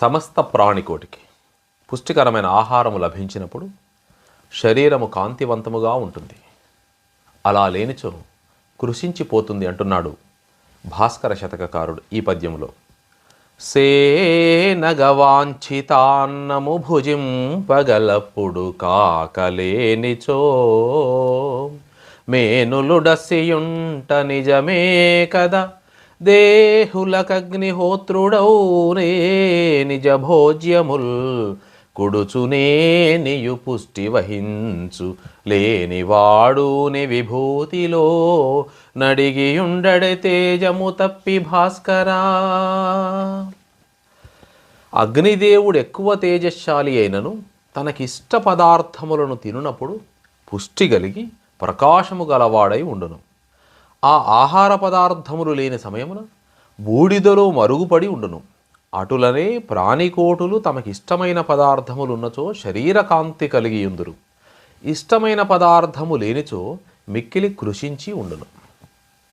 సమస్త ప్రాణికోటికి పుష్టికరమైన ఆహారము లభించినప్పుడు శరీరము కాంతివంతముగా ఉంటుంది. అలా లేనిచో కృషించిపోతుంది అంటున్నాడు భాస్కర శతకకారుడు ఈ పద్యంలో సేనగవాంఛితాన్నము భుజింపగలప్పుడు కాకలేనిచో మేనులుడసియుంట నిజమే కదా దేహులకగ్నిహోత్రుడౌనే నిజ భోజ్యముల్ కుడుచునే నియు పుష్టి వహించు. లేనివాడుని విభూతిలో నడిగియుండె తేజము తప్పి భాస్కరా. అగ్నిదేవుడు ఎక్కువ తేజశాలి అయినను తనకిష్ట పదార్థములను తినునప్పుడు పుష్టి కలిగి ప్రకాశము గలవాడై ఉండును. ఆ ఆహార పదార్థములు లేని సమయమున బూడిదలో మరుగుపడి ఉండును. అటులనే ప్రాణికోటులు తమకిష్టమైన పదార్థములున్నచో శరీరకాంతి కలిగియుందురు. ఇష్టమైన పదార్థము లేనిచో మిక్కిలి కృషించి ఉండును.